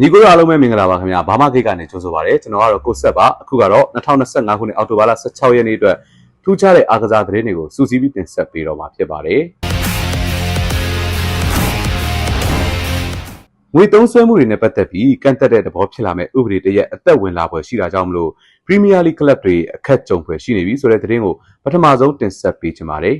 ညီကိုတို့အားလုံးပဲမင်္ဂလာပါခင်ဗျာဘာမခိတ်ကနေကြိုဆိုပါရစေကျွန်တော်ကတော့ကိုဆက်ပါအခုကတော့2025ခုနှစ်အောက်တိုဘာလ16ရက်နေ့အတွက်ထူးခြားတဲ့အားကစားသတင်းတွေကိုစူးစီးပြီးတင်ဆက်ပေးတော့မှာဖြစ်ပါတယ်ငွေသုံးစွဲမှုတွေနဲ့ပတ်သက်ပြီးကန့်သက်တဲ့သဘောဖြစ်လာမဲ့ဥပဒေတရက်အသက်ဝင်လာပွဲရှိတာကြောင့်မလို့ Premier League Club တွေအခက်ကြုံဖွယ်ရှိနေပြီဆိုတဲ့သတင်းကိုပထမဆုံးတင်ဆက်ပေးချင်ပါတယ်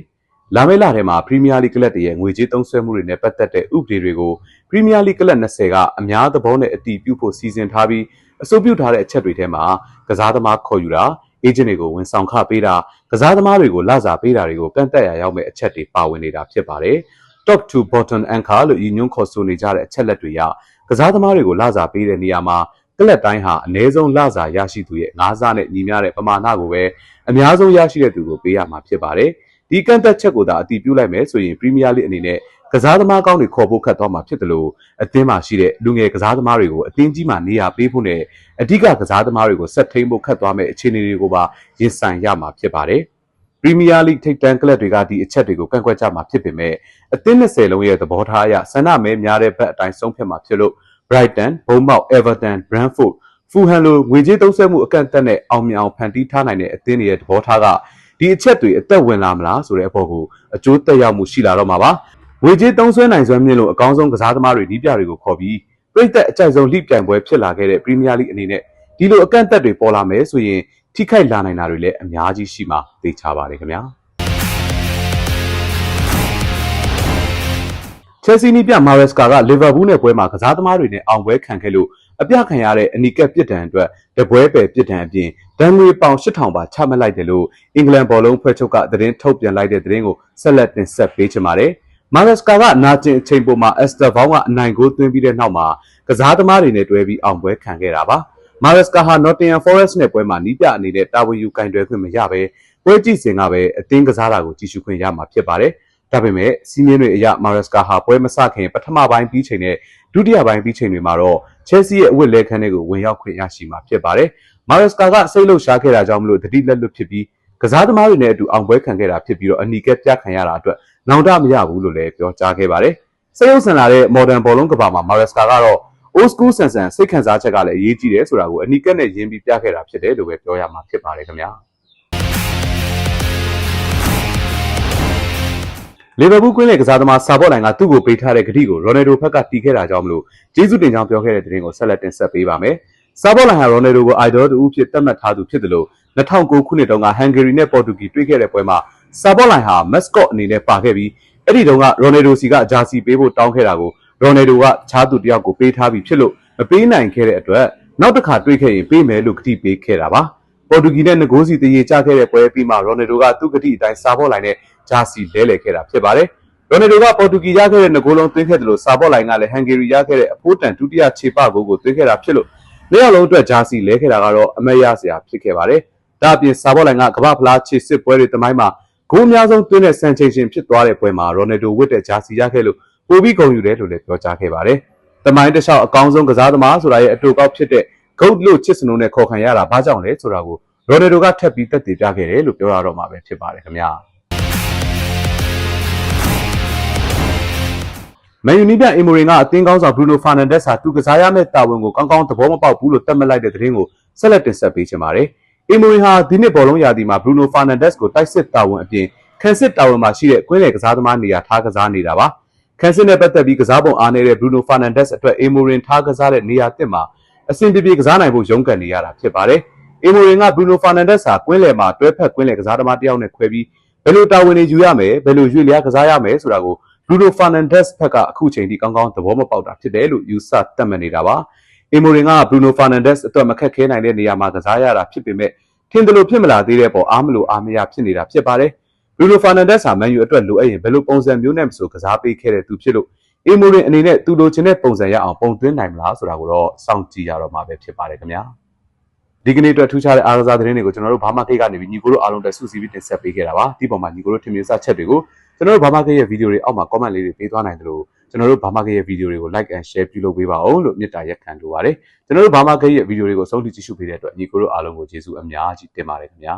လာမယ့်လထဲမှာ Premier League Club တွေရဲ့ငွေကြေးသုံးစွဲမှုတွေနဲ့ပတ်သက်တဲ့ဥပဒေတွေကို Premier League ကလပ်20ကအများသဘောနဲ့အတီးပြုတ်ဖို့စီစဉ်ထားပြီးအဆိုပြုထားတဲ့အချက်တွေထဲမှာကစားသမားခေါ်ယူတာအေဂျင့်တွေကိုဝန်ဆောင်ခပေးတာကစားသမားတွေကိုလစာပေးတာတွေကိုကန့်သက်ရရောက်မဲ့အချက်တွေပါဝင်နေတာဖြစ်ပါတယ်။ Top to bottom anchor လို့ရည်ညွှန်းခေါ်ဆိုနေကြတဲ့အချက်လက်တွေရကစားသမားတွေကိုလစာပေးတဲ့နေရာမှာကလပ်တိုင်းဟာအ ਨੇ ဆုံးလစာရရှိသူရဲ့ငါးစားနဲ့ညီမျှတဲ့ပမာဏကိုပဲအများဆုံးရရှိတဲ့သူကိုပေးရမှာဖြစ်ပါတယ်။ ဒီကန့်သက်ချက်ကိုသာအတီးပြုတ်လိုက်မယ်ဆိုရင် Premier League အနေနဲ့ကစားသမားကောင်းတွေခေါ်ဖို့ခတ်သွားမှာဖြစ်တယ်လို့အသင်းမှာရှိတဲ့လူငယ်ကစားသမားတွေကိုအသင်းကြီးမှာနေရာပေးဖို့နဲ့အဓိကကစားသမားတွေကိုဆက်ထိန်ဖို့ခတ်သွားမဲ့အခြေအနေတွေကိုပါရင်ဆိုင်ရမှာဖြစ်ပါတယ်။ Premier League ထိပ်တန်းကလပ်တွေကဒီအချက်တွေကိုကန့်ကွက်ကြမှာဖြစ်ပေမဲ့အသင်း20လုံးရဲ့သဘောထားအရဆန္ဒမဲများတဲ့ဘက်အတိုင်းဆုံးဖြတ်မှာဖြစ်လို့ Brighton, Bournemouth, Everton, Brentford, Fulham လိုငွေကြေးသုံးစွဲမှုအကန့်အသတ်နဲ့အောင်မြင်အောင်ဖန်တီးထားနိုင်တဲ့အသင်းတွေရဲ့သဘောထားက ဒီအချက်တွေအသက်ဝင်လာမလားဆိုတဲ့အပေါ်ကိုအကျိုးသက်ရောက်မှုရှိလာတော့မှာပါငွေကြေးသုံးစွဲနိုင်စွမ်းမြင့်လို့အကောင်းဆုံးကစားသမားတွေဒီပြတွေကိုခေါ်ပြီးပြည်သက်အကြိုက်ဆုံးလိပြိုင်ပွဲဖြစ်လာခဲ့တဲ့ပရီးမီးယားလိအနေနဲ့ဒီလိုအကန့်အသတ်တွေပေါ်လာမယ်ဆိုရင်ထိခိုက်လာနိုင်တာတွေလည်းအများကြီးရှိမှသိချပါတယ်ခင်ဗျာချယ်ဆီနီးပြမာရက်စကာကလီဗာပူးနဲ့ပွဲမှာကစားသမားတွေနဲ့အောင်ပွဲခံခဲ့လို့ အပြခံရတဲ့အနီကက်ပြစ်ဒဏ်အတွက်တပွဲပယ်ပြစ်ဒဏ်အပြင်ဒဏ်ငွေပေါင်8000ပါချမှတ်လိုက်တယ်လို့အင်္ဂလန်ဘောလုံးဖွဲ့ချုပ်ကသတင်းထုတ်ပြန်လိုက်တဲ့သတင်းကိုဆက်လက်တင်ဆက်ပေးချင်ပါတယ်။မာရက်စကာကနာကျင်အချိန်ပေါ်မှာအက်စတာဘောင်းကအနိုင်ကိုသွင်းပြီးတဲ့နောက်မှာကစားသမားတွေနဲ့တွဲပြီးအောင်ပွဲခံခဲ့တာပါမာရက်စကာဟာ Nottingham Forest နဲ့ပွဲမှာနီးပြအနေနဲ့တာဝန်ယူကင်တွယ်ခွင့်မရဘဲပွဲကြည့်စဉ်ကပဲအသင်းကစားတာကိုကြည့်ရှုခွင့်ရမှာဖြစ်ပါတယ် ဒါပေမဲ့စီးမြင်တွေအရမာရက်စကာဟာပွဲမစခင်ပထမပိုင်းပြီးချိန်နဲ့ဒုတိယပိုင်းပြီးချိန်တွေမှာတော့ချဲဆီရဲ့အဝတ်လဲခန်းတွေကိုဝင်ရောက်ခွင့်ရရှိမှာဖြစ်ပါတယ်မာရက်စကာကစိတ်လှုပ်ရှားခဲ့တာကြောင့်မလို့တတိလက်လွတ်ဖြစ်ပြီးကစားသမားတွေနဲ့အတူအောင်ပွဲခံခဲ့တာဖြစ်ပြီးတော့အနီကက်ပြခံရတာအတွက်နောင်တမရဘူးလို့လည်းပြောကြားခဲ့ပါတယ်။စိတ်ရုပ်ဆန်လာတဲ့ modern ဘောလုံးကဘာမှာ Maresca ကတော့ old school ဆန်ဆန်စိတ်ခံစားချက်ကလည်းအရေးကြီးတယ်ဆိုတာကိုအနီကက်နဲ့ရင်းပြီးပြခဲ့တာဖြစ်တယ်လို့ပဲပြောရမှာဖြစ်ပါတယ်ခင်ဗျာ။ လီဗာပူးကွင်းလေကစားသမားဆာဘော့လိုင်ကသူ့ကိုပေးထားတဲ့ဂတိကိုရိုနယ်ဒိုဘက်ကတီးခဲ့တာကြောင့်မလို့ဂျေဇုတင်ကြောင်းပြောခဲ့တဲ့တဲ့ရင်ကိုဆက်လက်တင်ဆက်ပေးပါမယ်။ဆာဘော့လိုင်ဟာရိုနယ်ဒိုကိုအိုက်ဒေါ်တူအဖြစ်သတ်မှတ်ထားသူဖြစ်တယ်လို့2009ခုနှစ်တုန်းကဟန်ဂေရီနဲ့ပေါ်တူဂီတွေ့ခဲ့တဲ့ပွဲမှာဆာဘော့လိုင်ဟာမက်စကော့အနေနဲ့ပါခဲ့ပြီးအဲ့ဒီတုန်းကရိုနယ်ဒိုစီကဂျာစီပေးဖို့တောင်းခဲ့တာကိုရိုနယ်ဒိုကခြားသူတယောက်ကိုပေးထားပြီးဖြစ်လို့မပေးနိုင်ခဲ့တဲ့အတွက်နောက်တစ်ခါတွေ့ခဲ့ရင်ပေးမယ်လို့ကတိပေးခဲ့တာပါပေါ်တူဂီနဲ့ငကိုးစီတရေချခဲ့တဲ့ပွဲပြီးမှရိုနယ်ဒိုကသူ့ကတိအတိုင်းစာဘော့လိုင်နဲ့ ဂျာစီလဲလှယ်ခဲ့တာဖြစ်ပါတယ်ရိုနယ်ဒိုကပေါ်တူဂီရခဲ့တဲ့ငကိုးလုံးသွင်းခဲ့တယ်လို့စာဘော့လိုင်ကလည်းဟန်ဂေရီရခဲ့တဲ့အဖိုးတန်ဒုတိယခြေပဂိုးကိုသွင်းခဲ့တာဖြစ်လို့နှစ်ယောက်လုံးအတွက်ဂျာစီလဲခဲ့တာကတော့အမတ်ရစရာဖြစ်ခဲ့ပါတယ်ဒါအပြင်စာဘော့လိုင်ကကမ္ဘာဖလားခြေစစ်ပွဲတွေတမိုင်းမှာဂိုးအများဆုံးသွင်းတဲ့စံချိန်ရှင်ဖြစ်သွားတဲ့ပွဲမှာရိုနယ်ဒိုဝစ်တဲ့ဂျာစီရခဲ့လို့ပိုပြီးဂုဏ်ယူတယ်လို့လည်းပြောကြားခဲ့ပါတယ်။တမိုင်းတစ်လျှောက်အကောင်းဆုံးကစားသမားဆိုတာရဲ့အတူကောက်ဖြစ်တဲ့ GOAT လို့ချစ်စနိုးနဲ့ခေါ်ခံရတာဘာကြောင့်လဲဆိုတာကိုရိုနယ်ဒိုကထပ်ပြီးသက်သေပြခဲ့တယ်လို့ပြောရတော့မှာပဲဖြစ်ပါတယ်ခင်ဗျာ။ မန်ယူနီးပြအီမိုရင်ကအသင်းကောင်းဆောင်ဘရူနိုဖာနန်ဒက်စ်ဟာသူကစားရမယ့်တာဝန်ကိုကောင်းကောင်းသဘောမပေါက်ဘူးလို့သတ်မှတ်လိုက်တဲ့သတင်းကိုဆက်လက်တင်ဆက်ပေးချင်ပါတယ်။အီမိုရီဟာဒီနှစ်ဘောလုံးရာသီမှာဘရူနိုဖာနန်ဒက်စ်ကိုတိုက်စစ်တာဝန်အပြင်ခန်စစ်တာဝန်မှာရှိတဲ့ကွင်းလယ်ကစားသမားနေရာထားကစားနေတာပါခန်စစ်နဲ့ပတ်သက်ပြီးကစားပုံအားနေတဲ့ဘရူနိုဖာနန်ဒက်စ်အတွက်အီမိုရင်ထားကစားတဲ့နေရာတစ်မှာအဆင်ပြေပြေကစားနိုင်ဖို့ရုန်းကန်နေရတာဖြစ်ပါတယ်အီမိုရင်ကဘရူနိုဖာနန်ဒက်စ်ဟာကွင်းလယ်မှာတွဲဖက်ကွင်းလယ်ကစားသမားတစ်ယောက်နဲ့ခွဲပြီးဘယ်လိုတာဝန်တွေယူရမယ်ဘယ်လိုရွေ့လျားကစားရမယ်ဆိုတာကို ဘရူနိုဖာနန်ဒက်စ်ဘက်ကအခုချိန်ထိကောင်းကောင်းသဘောမပေါက်တာဖြစ်တယ်လို့ယူဆတတ်မှတ်နေတာပါအီမိုရင်ကဘရူနိုဖာနန်ဒက်စ်အတွက်မခက်ခဲနိုင်တဲ့နေရာမှာကစားရတာဖြစ်ပေမဲ့ထင်တယ်လို့ဖြစ်မလာသေးတဲ့ပေါ်အားမလို့အားမရဖြစ်နေတာဖြစ်ပါတယ်ဘရူနိုဖာနန်ဒက်စ်ဟာမန်ယူအတွက်လိုအပ်ရင်ဘယ်လိုပုံစံမျိုးနဲ့မဆိုကစားပေးခဲ့တဲ့သူဖြစ်လို့အီမိုရင်အနေနဲ့သူလိုချင်တဲ့ပုံစံရအောင်ပုံသွင်းနိုင်မလားဆိုတာကိုတော့စောင့်ကြည့်ရတော့မှာပဲဖြစ်ပါတယ်ခင်ဗျာဒီကနေ့အတွက်ထူးခြားတဲ့အားကစားသတင်းတွေကိုကျွန်တော်တို့ဘာမှခိတ်ကနေပြီးညီကိုတို့အားလုံးတက်စုစည်းပြီးတင်ဆက်ပေးခဲ့တာပါဒီပုံမှာညီကိုတို့ထင်မြင်စချက်တွေကို ကျွန်တော်တို့ဘာမှခိတ်ရဲ့ဗီဒီယိုတွေအောက်မှာ comment လေးတွေပေးသွားနိုင်တယ်လို့ကျွန်တော်တို့ဘာမှခိတ်ရဲ့ဗီဒီယိုတွေကို like and share ပြုလုပ်ပေးပါအောင်လို့မေတ္တာရက်ခံလိုပါတယ်ကျွန်တော်တို့ဘာမှခိတ်ရဲ့ဗီဒီယိုတွေကိုအဆုံးထိကြည့်ရှုပေးတဲ့အတွက်ညီကိုတို့အားလုံးကိုကျေးဇူးအများကြီးတင်ပါတယ်ခင်ဗျာ